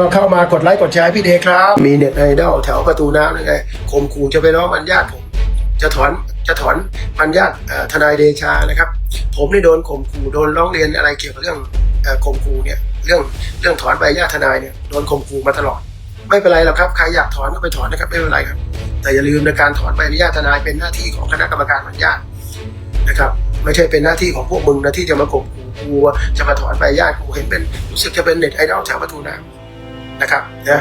ก็เข้ามากดไลค์กดแชร์พี่เดชครับ มีเน็ตไอดอลแถวประตูน้ำยังไงข่มขู่จะไปร้องมันญาติผม จะถอนจะถอนมันญาติทนายเดชานะครับ ผมได้โดนข่มขู่โดนร้องเรียนอะไรเกี่ยวกับเรื่องข่มขู่เนี่ยเรื่องเรื่องถอนใบญาติทนายเนี่ยโดนข่มขู่มาตลอด ไม่เป็นไรหรอกครับใครอยากถอนก็ไปถอนนะครับไม่เป็นไรครับ แต่อย่าลืมในการถอนใบอนุญาตทนายเป็นหน้าที่ของคณะกรรมการมันญาตินะครับไม่ใช่เป็นหน้าที่ของพวกมึงนะที่จะมาข่มขู่กูจะมาถอนใบญาติกูเห็นเป็นรู้สึกจะเป็นเน็ตไอดอลแถวประตูน้ำ นะครับนะ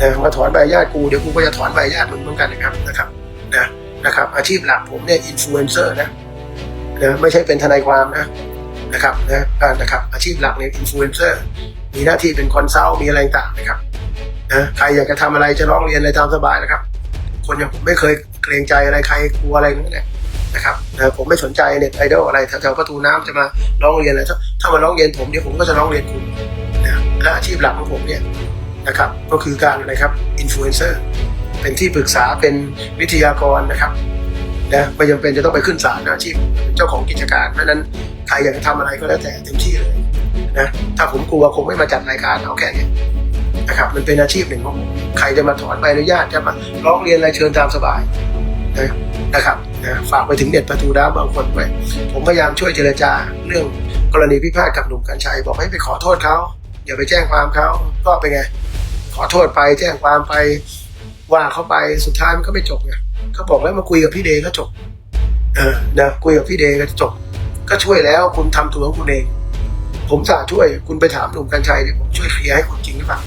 นะมาถอนใบญาตกูเดี๋ยวกูก็จะถอนใบญาตมึงเหมือนกันนะครับนะครับนะนะครับ อาชีพหลักผมเนี่ยอินฟลูเอนเซอร์นะนะไม่ใช่เป็นทนายความนะนะครับนะอ่านะครับอาชีพหลักเนี่ยอินฟลูเอนเซอร์มีหน้าที่เป็นคอนซัลท์มีอะไรต่างนะครับนะใครอยากจะทำอะไรจะร้องเรียนอะไรตามสบายนะครับ คนอย่างผมไม่เคยเกรงใจอะไรใครกลัวอะไรนั่นแหละนะครับนะผมไม่สนใจเน็ตไอดอลอะไรแถวๆประตูน้ำจะมาร้องเรียนอะไรถ้าถ้ามาร้องเรียนผมเดี๋ยวผมก็จะร้องเรียนคุณนะและอาชีพหลักของผมเนี่ย นะครับก็คือการอะไรครับอินฟลูเอนเซอร์เป็นที่ปรึกษาเป็นวิทยากรนะครับนะไม่จำเป็นจะต้องไปขึ้นศาลนะอาชีพเจ้าของกิจการเพราะนั้นใครอยากจะทำอะไรก็แล้วแต่เต็มที่เลยนะถ้าผมกลัวคงไม่มาจัดรายการเอาแค่นี้นะครับมันเป็นอาชีพหนึ่งของผมใครจะมาถอนใบอนุญาตจะมาร้องเรียนอะไรเชิญตามสบายนะนะครับนะฝากไปถึงเด็ดประตูน้ำบางคนไปผมพยายามช่วยเจรจาเรื่องกรณีพิพาทกับหนุ่มกัญชัยบอกให้ไปขอโทษเขาอย่าไปแจ้งความเขาก็เป็นไง ขอโทษไปแจ้งความไปว่าเขาไปสุดท้ายมันก็ไม่จบไงเขาบอกแล้วมาคุยกับพี่เดย์ก็จบ เออนะคุยกับพี่เดย์ก็จบ ก็ช่วยแล้วคุณทำตัวของคุณเอง ผมสาช่วยคุณไปถามหนุ่มกัญชัยเนี่ยผมช่วยเคลียร์ให้คุณจริงหรือเปล่า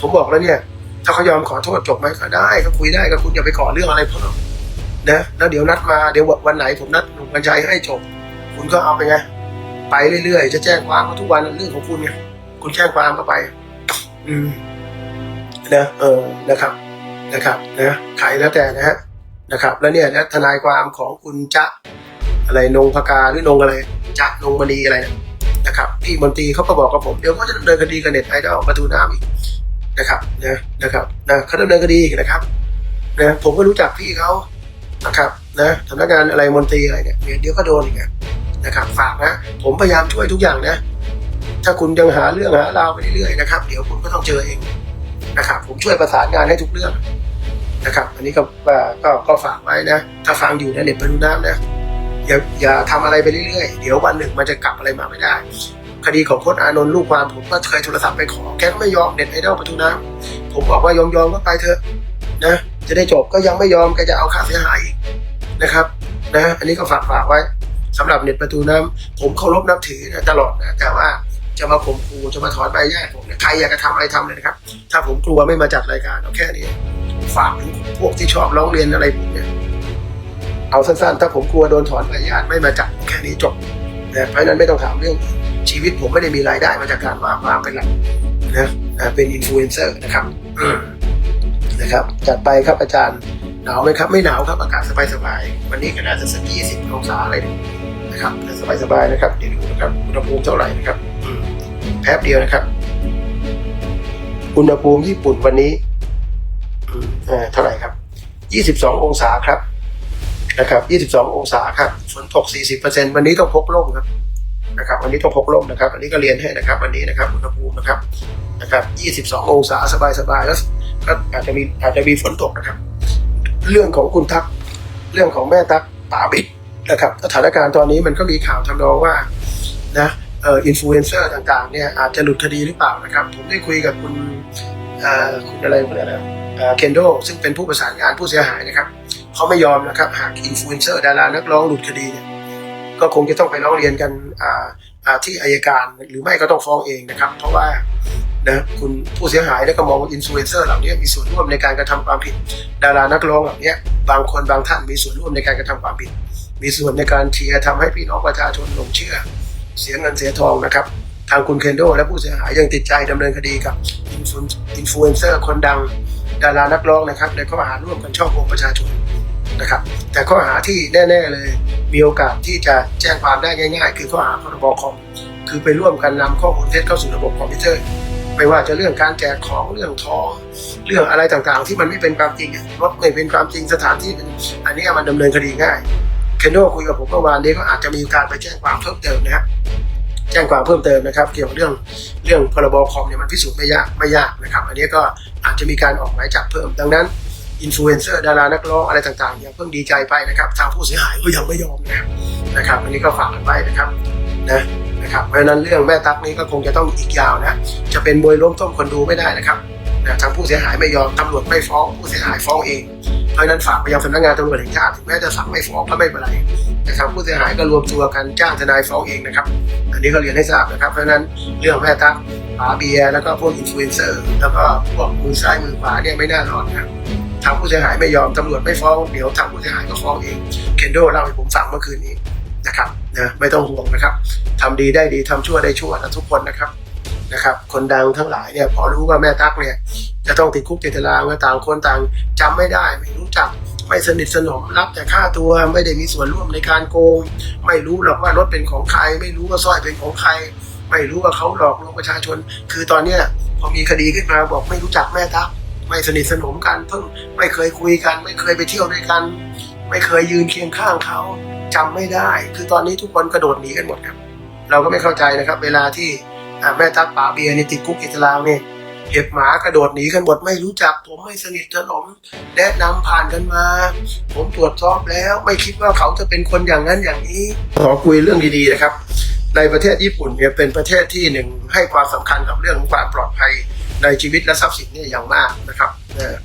ผมบอกแล้วเนี่ย ถ้าเขายอมขอโทษจบไหมก็ได้ก็คุยได้ก็คุณอย่าไปก่อเรื่องอะไรเขาหรอกนะแล้วเดี๋ยวนัดมาเดี๋ยววันไหนผมนัดหนุ่มกัญชัยให้จบ คุณก็เอาไปไงไปเรื่อยๆจะแจ้งความก็ทุกวันเรื่องของคุณไงคุณแจ้งความก็ไป อืม นะเออนะครับนะครับนะใครแล้วแต่นะฮะนะครับ แล้วเนี่ยนะทนายความของคุณจะอะไรนงพกาหรือนงอะไรจะนงมณีอะไรนี่ยนะครับพี่มนตรีเขาก็บอกกับผมเดี๋ยวเขาจะดำเนินคดีกับเน็ตไอดอลประตูน้ำอีกนะครับนะนะครับนะเขาดำเนินคดีนะครับนะผมก็รู้จักพี่เขานะครับนะสำนักงานอะไรมนตรีอะไรเนี่ยเดี๋ยวเดี๋ยวก็โดนอีกอะนะครับฝากนะผมพยายามช่วยทุกอย่างนะ ถ้าคุณยังหาเรื่องหาราวไปเรื่อยๆนะครับ เดี๋ยวคุณก็ต้องเจอเอง นะครับผมช่วยประสานงานให้ทุกเรื่องนะครับ อันนี้ก็ก็ก็ฝากไว้นะ ถ้าฟังอยู่นะเน็ตประตูน้ำนะอย่าอย่าทำอะไรไปเรื่อยๆ เดี๋ยววันหนึ่งมันจะกลับอะไรมาไม่ได้ คดีของพจน์อานนท์ลูกความผมก็เคยโทรศัพท์ไปขอแกก็ไม่ยอมเน็ตไอดอลประตูน้ำผมบอกว่ายอมยอมก็ไปเถอะนะจะได้จบก็ยังไม่ยอมแกจะเอาค่าเสียหายอีกนะครับนะอันนี้ก็ฝากฝากไว้สำหรับเน็ตประตูน้ำผมเคารพนับถือนะตลอดนะแต่ว่า จะมาข่มขู่จะมาถอนใบญาตผมเนี่ยใครอยากจะทำอะไรทำเลยนะครับ ถ้าผมกลัวไม่มาจัดรายการเอาแค่นี้ฝากถึงพวกที่ชอบร้องเรียนอะไรผมเนี่ยเอาสั้นๆ ถ้าผมกลัวโดนถอนใบญาตไม่มาจัดแค่นี้จบนะเพราะฉะนั้นไม่ต้องถามเรื่องชีวิตผมไม่ได้มีรายได้มาจากการวางวางเป็นหลักนะนะเป็นอินฟลูเอนเซอร์นะครับนะครับจัดไปครับอาจารย์หนาวไหมครับไม่หนาวครับอากาศสบายๆวันนี้ก็น่าจะสักยี่สิบองศาอะไรเนี่ยนะครับสบายๆนะครับเดี๋ยวดูนะครับอุณหภูมิเท่าไหร่นะครับ แป๊บเดียวนะครับ อุณหภูมิญี่ปุ่นวันนี้เท่าไหร่ครับ 22 องศาครับนะครับ 22 องศาครับฝนตก 40%วันนี้ต้องพกร่มครับนะครับ วันนี้ต้องพกร่มนะครับ อันนี้ก็เรียนให้นะครับ วันนี้นะครับอุณหภูมินะครับนะครับ 22 องศาสบายๆแล้วก็อาจจะมีอาจจะมีฝนตกนะครับ เรื่องของคุณทัก เรื่องของแม่ตักป่าบิดนะครับ สถานการณ์ตอนนี้มันก็มีข่าวทำนองว่านะ อ่ออินฟลูเอนเซอร์ต่างๆเนี่ยอาจจะหลุดคดีหรือเปล่านะครับ ผมได้คุยกับคุณเอ่อคุณอะไรคุณอะไรนะเคนโดซึ่งเป็นผู้ประสานงานผู้เสียหายนะครับเขาไม่ยอมนะครับหากอินฟลูเอนเซอร์ดารานักร้องหลุดคดีเนี่ยก็คงจะต้องไปร้องเรียนกันอ่าอ่าที่อายการหรือไม่ก็ต้องฟ้องเองนะครับ เพราะว่านะคุณผู้เสียหายแล้วก็มองว่าอินฟลูเอนเซอร์เหล่านี้มีส่วนร่วมในการกระทำความผิด ดารานักร้องเหล่านี้บางคนบางท่านมีส่วนร่วมในการกระทำความผิด มีส่วนในการเชียร์ทำให้พี่น้องประชาชนหลงเชื่อ เสียเงินเสียทองนะครับ ทางคุณเคนโดและผู้เสียหายยังติดใจดำเนินคดีกับอินฟลูอินฟลูเอนเซอร์คนดังดารานักร้องนะครับในข้อหาร่วมกันช่อโกงประชาชนนะครับ แต่ข้อหาที่แน่ ๆ เลย มีโอกาสที่จะแจ้งความได้ง่าย ๆ คือข้อหาพรบคอมคือไปร่วมกันนำข้อมูลเท็จเข้าสู่ระบบคอมพิวเตอร์ ไม่ว่าจะเรื่องการแจกของเรื่องทองเรื่องอะไรต่างๆ ที่มันไม่เป็นความจริงรถไม่เป็นความจริงสถานที่อันนี้มันดำเนินคดีง่าย คนโดคุยกับผมเมื่อวานนี้ก็อาจจะมีการไปแจ้งความเพิ่มเติมนะครับแจ้งความเพิ่มเติมนะครับ เกี่ยวกับเรื่องเรื่องพรบคอมเนี่ยมันพิสูจน์ไม่ยากไม่ยากนะครับ อันนี้ก็อาจจะมีการออกหมายจับเพิ่มดังนั้นอินฟลูเอนเซอร์ดารานักร้องอะไรต่างๆอย่าเพิ่งดีใจไปนะครับ ทางผู้เสียหายก็ยังไม่ยอมนะครับนะครับ อันนี้ก็ฝากกันไว้นะครับนะนะครับเพราะฉะนั้นเรื่องแม่ตั๊กนี้ก็คงจะต้องอีกยาวนะจะเป็นมวยล้มต้มคนดูไม่ได้นะครับนะทางผู้เสียหายไม่ยอมตำรวจไม่ฟ้องผู้เสียหายฟ้องเอง เพราะนั้นฝากไปยังสำนักงานตำรวจแห่งชาติถึงแม้จะสั่งไม่ฟ้องก็ไม่เป็นไรนะครับผู้เสียหายก็รวมตัวกันจ้างทนายฟ้องเองนะครับ อันนี้ก็เรียนให้ทราบนะครับ เพราะนั้นเรื่องแม่ตั๊กปาเบียแล้วก็พวกอินฟลูเอนเซอร์แล้วก็พวกมือซ้ายมือขวาเนี่ยไม่น่ารอดนะทางผู้เสียหายไม่ยอมตำรวจไม่ฟ้องเดี๋ยวทางผู้เสียหายก็ฟ้องเองเคนโดเล่าให้ผมฟังเมื่อคืนนี้นะครับนะไม่ต้องห่วงนะครับทำดีได้ดีทำชั่วได้ชั่วนะทุกคนนะครับ นะครับคนดังทั้งหลายเนี่ยพอรู้ว่าแม่ตั๊กเนี่ยจะต้องติดคุกติดตารางก็ต่างคนต่างจำไม่ได้ไม่รู้จักไม่สนิทสนมรับแต่ค่าตัวไม่ได้มีส่วนร่วมในการโกง ไม่รู้หรอกว่ารถเป็นของใคร ไม่รู้ว่าสร้อยเป็นของใคร ไม่รู้ว่าเขาหลอกลวงประชาชน คือตอนเนี้ยพอมีคดีขึ้นมาบอกไม่รู้จักแม่ตั๊กไม่สนิทสนมกันเพิ่งไม่เคยคุยกัน ไม่เคยไปเที่ยวด้วยกัน ไม่เคยยืนเคียงข้างเขาจำไม่ได้ คือตอนนี้ทุกคนกระโดดหนีกันหมดครับ เราก็ไม่เข้าใจนะครับ เวลาที่ แม่ตั๊กป๋าเบียร์นี่ติดคุกติดตารางเนี่ยเห็บหมากระโดดหนีกันหมดไม่รู้จัก ผมไม่สนิทสนมแนะนำผ่านกันมา ผมตรวจสอบแล้ว ไม่คิดว่าเขาจะเป็นคนอย่างนั้นอย่างนี้ ขอคุยเรื่องดีๆนะครับ ในประเทศญี่ปุ่นเนี่ยเป็นประเทศที่หนึ่งให้ความสำคัญกับเรื่องของความปลอดภัยในชีวิตและทรัพย์สินเนี่ยอย่างมากนะครับ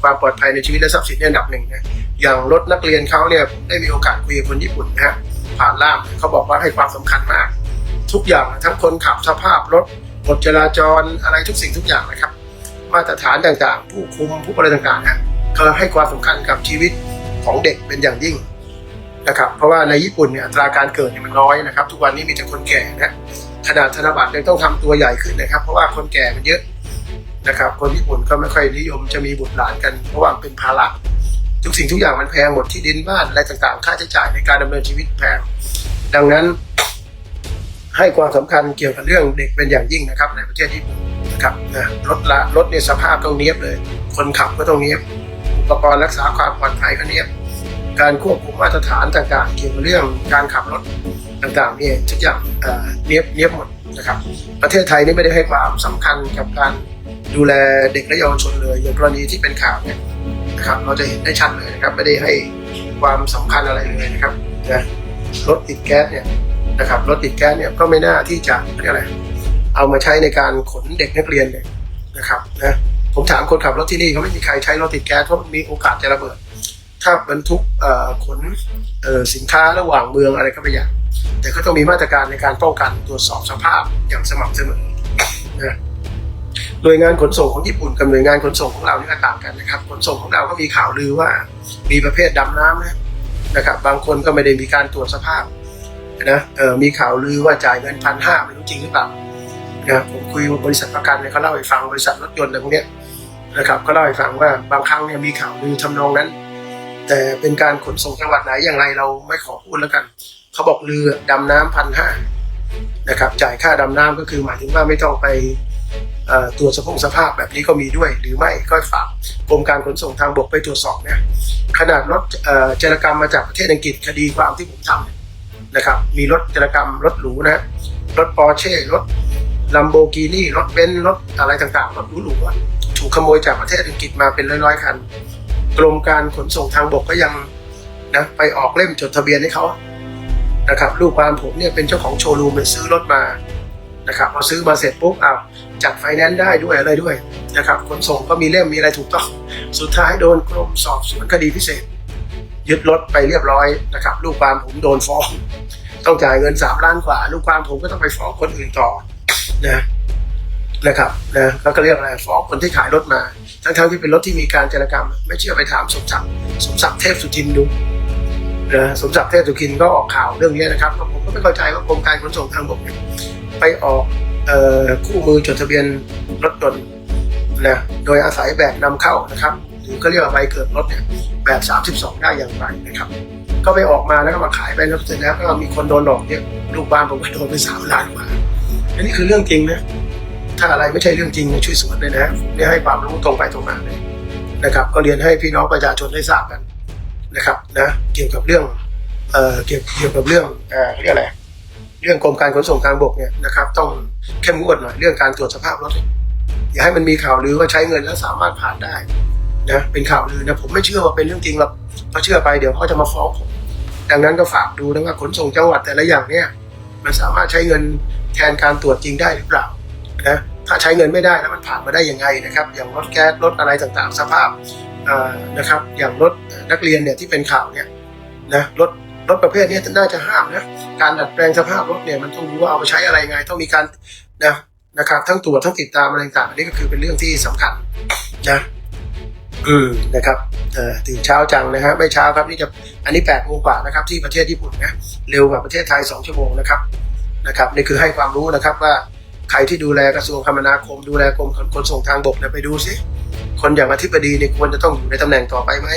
ความปลอดภัยในชีวิตและทรัพย์สินเนี่ยอันดับหนึ่งนะอย่างรถนักเรียนเขาเนี่ยได้มีโอกาสคุยกับคนญี่ปุ่นนะฮะผ่านล่ามเขาบอกว่าให้ความสำคัญมาก ทุกอย่างทั้งคนขับสภาพรถ กฎจราจรอะไรทุกสิ่งทุกอย่างนะครับ มาตรฐานต่างๆ ผู้คุมผู้อะไรต่างๆนะเขาให้ความสำคัญกับชีวิตของเด็กเป็นอย่างยิ่งนะครับเพราะว่าในญี่ปุ่นเนี่ยอัตราการเกิดเนี่ยมันน้อยนะครับ ทุกวันนี้มีแต่คนแก่นะขนาดธนบัตรยังต้องทำตัวใหญ่ขึ้นนะครับ เพราะว่าคนแก่มันเยอะนะครับ คนญี่ปุ่นก็ไม่ค่อยนิยมจะมีบุตรหลานกันเพราะว่าเป็นภาระทุกสิ่งทุกอย่างมันแพงหมดที่ดินบ้านอะไรต่างๆ ค่าใช้จ่ายในการดำเนินชีวิตแพงดังนั้น ให้ความสำคัญเกี่ยวกับเรื่องเด็กเป็นอย่างยิ่งนะครับ ในประเทศญี่ปุ่นนะครับรถละรถเนี่ยสภาพต้องเนี้ยบเลย คนขับก็ต้องเนี้ยบ อุปกรณ์รักษาความปลอดภัยก็เนี้ยบ การควบคุมมาตรฐานต่างๆ เกี่ยวกับเรื่องการขับรถต่างๆเนี่ยทุกอย่างเนี้ยบเนี้ยบหมดนะครับ ประเทศไทยนี่ไม่ได้ให้ความสำคัญกับการดูแลเด็กและเยาวชนเลยอย่างกรณีที่เป็นข่าวเนี่ยนะครับเราจะเห็นได้ชัดเลยนะครับไม่ได้ให้ความสำคัญอะไรเลยนะครับนะรถติดแก๊สเนี่ย นะครับรถติดแก๊สเนี่ยก็ไม่น่าที่จะเรียกอะไรเอามาใช้ในการขนเด็กนักเรียนเลยนะครับนะผมถามคนขับรถที่นี่เขาไม่มีใครใช้รถติดแก๊สเพราะมีโอกาสจะระเบิด ถ้าบรรทุกขนสินค้าระหว่างเมืองอะไรก็ไม่อย่างแต่ก็ต้องมีมาตรการในการป้องกันตรวจสอบสภาพอย่างสม่ำเสมอนะหน่วยงานขนส่งของญี่ปุ่นกับหน่วยงานขนส่งของเรานี่ก็ต่างกันนะครับ ขนส่งของเราก็มีข่าวลือว่ามีประเภทดำน้ำนะนะครับ บางคนก็ไม่ได้มีการตรวจสภาพ นะมีข่าวลือว่าจ่ายเงินพันห้าไม่รู้จริงหรือเปล่านะผมคุยบริษัทประกันเนี่ยเขาเล่าให้ฟังบริษัทรถยนต์อะไรพวกนี้นะครับเขาเล่าให้ฟังว่าบางครั้งเนี่ยมีข่าวลือทำนองนั้น แต่เป็นการขนส่งจังหวัดไหนอย่างไรเราไม่ขอพูดแล้วกันเขาบอกเรือดำน้ำพันห้านะครับจ่ายค่าดำน้ำก็คือหมายถึงว่าไม่ต้องไปตรวจสภาพสภาพแบบนี้ก็มีด้วย หรือไม่ก็ฝากกรมการขนส่งทางบกไปตรวจสอบนี่ยขนาดรถจารกรรมมาจากประเทศอังกฤษคดีความที่ผมทำเนะครับ มีรถจรกรรม รถหรูนะ รถปอร์เช่ รถลัมโบกินี่ รถเบนซ์ รถอะไรต่างๆ รถหรูๆถูกขโมยจากประเทศอังกฤษมาเป็นร้อยๆคัน กรมการขนส่งทางบกก็ยังนะไปออกเล่มจดทะเบียนให้เขานะครับลูกความผมเนี่ยเป็นเจ้าของโชว์รูมไปซื้อรถมานะครับพอซื้อมาเสร็จปุ๊บอ้าวจัดไฟแนนซ์ได้ด้วยอะไรด้วยนะครับขนส่งก็มีเล่มมีอะไรถูกต้อง สุดท้ายโดนกรมสอบสวนคดีพิเศษ ยึดรถไปเรียบร้อยนะครับ ลูกความผมโดนฟ้อง ต้องจ่ายเงินสามล้านกว่า ลูกความผมก็ต้องไปฟ้องคนอื่นต่อนะนะครับนะก็ก็เรียกอะไรฟ้องคนที่ขายรถมา ทั้งๆที่เป็นรถที่มีการจรกรรม ไม่เชื่อไปถามสมศักดิ์สมศักดิ์เทพสุทินดูนะสมศักดิ์เทพสุทินก็ออกข่าวเรื่องนี้นะครับผมก็ไม่เข้าใจว่ากรมการขนส่งทางบกไปออกออคู่มือจดทะเบียนรถยนต์นะโดยอาศัยแบบนำเข้านะครับ รือก็เรียกว่าใบเกิดรถเนี่ยแบบ 32 ได้อย่างไรนะครับ ก็ไปออกมาแล้วก็มาขายไปแล้วเสร็จแล้วก็มีคนโดนหลอกเนี่ยลูกบ้านผมก็โดนไปสามล้านกว่าอันนี้คือเรื่องจริงนะถ้าอะไรไม่ใช่เรื่องจริงช่วยสวนเลยนะผมเนี่ยให้ความรู้ตรงไปตรงมาเลยนะครับ ก็เรียนให้พี่น้องประชาชนได้ทราบกันนะครับนะเกี่ยวกับเรื่องเอ่อเกี่ยวเกี่ยวกับเรื่องเอ่อเรียกอะไรเรื่องกรมการขนส่งทางบกเนี่ยนะครับ ต้องเข้มงวดหน่อยเรื่องการตรวจสภาพรถอย่าให้มันมีข่าวลือว่าใช้เงินแล้วสามารถผ่านได้ นะเป็นข่าวลือนะผมไม่เชื่อว่าเป็นเรื่องจริงหรอกเพราะเชื่อไปเดี๋ยวเขาจะมาฟ้องผมดังนั้นก็ฝากดูนะว่าขนส่งจังหวัดแต่ละอย่างเนี่ย มันสามารถใช้เงินแทนการตรวจจริงได้หรือเปล่านะถ้าใช้เงินไม่ได้แล้วมันผ่านมาได้ยังไงนะครับ อย่างรถแก๊สรถอะไรต่างๆ สภาพนะครับ อย่างรถนักเรียนเนี่ยที่เป็นข่าวเนี่ยนะรถรถประเภทนี้น่าจะห้ามนะการดัดแปลงสภาพรถเนี่ยมันต้องรู้ว่าเอาไปใช้อะไรไง ต้องมีการนะนะครับทั้งตรวจทั้งติดตามอะไรต่างๆอันนี้ก็คือเป็นเรื่องที่สำคัญนะ อืมนะครับเออตื่นเช้าจังนะฮะไม่เช้าครับนี่จะอันนี้แปดโมงกว่านะครับที่ประเทศญี่ปุ่นนะเร็วกว่าประเทศไทยสองชั่วโมงนะครับนะครับนี่คือให้ความรู้นะครับว่าใครที่ดูแลกระทรวงคมนาคม ดูแลกรมขนส่งทางบกเนี่ยไปดูสิคนอย่างอธิบดีเนี่ยควรจะต้องอยู่ในตำแหน่งต่อไปไหม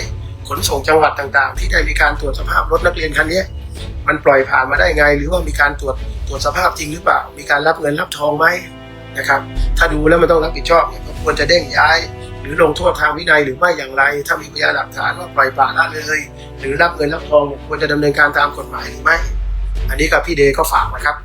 ขนส่งจังหวัดต่างๆ ที่ได้มีการตรวจสภาพรถนักเรียนคันนี้มันปล่อยผ่านมาได้ไง หรือว่ามีการตรวจตรวจสภาพจริงหรือเปล่า มีการรับเงินรับทองไหมนะครับ ถ้าดูแล้วมันต้องรับผิดชอบเนี่ยก็ควรจะเด้งย้าย หรือลงโทษทางวินัยหรือไม่อย่างไร ถ้ามีพยานหลักฐานว่าปล่อยปละละเลย หรือรับเงินรับทองควรจะดำเนินการตามกฎหมายหรือไม่ อันนี้กับพี่เดย์ก็ฝากนะครับ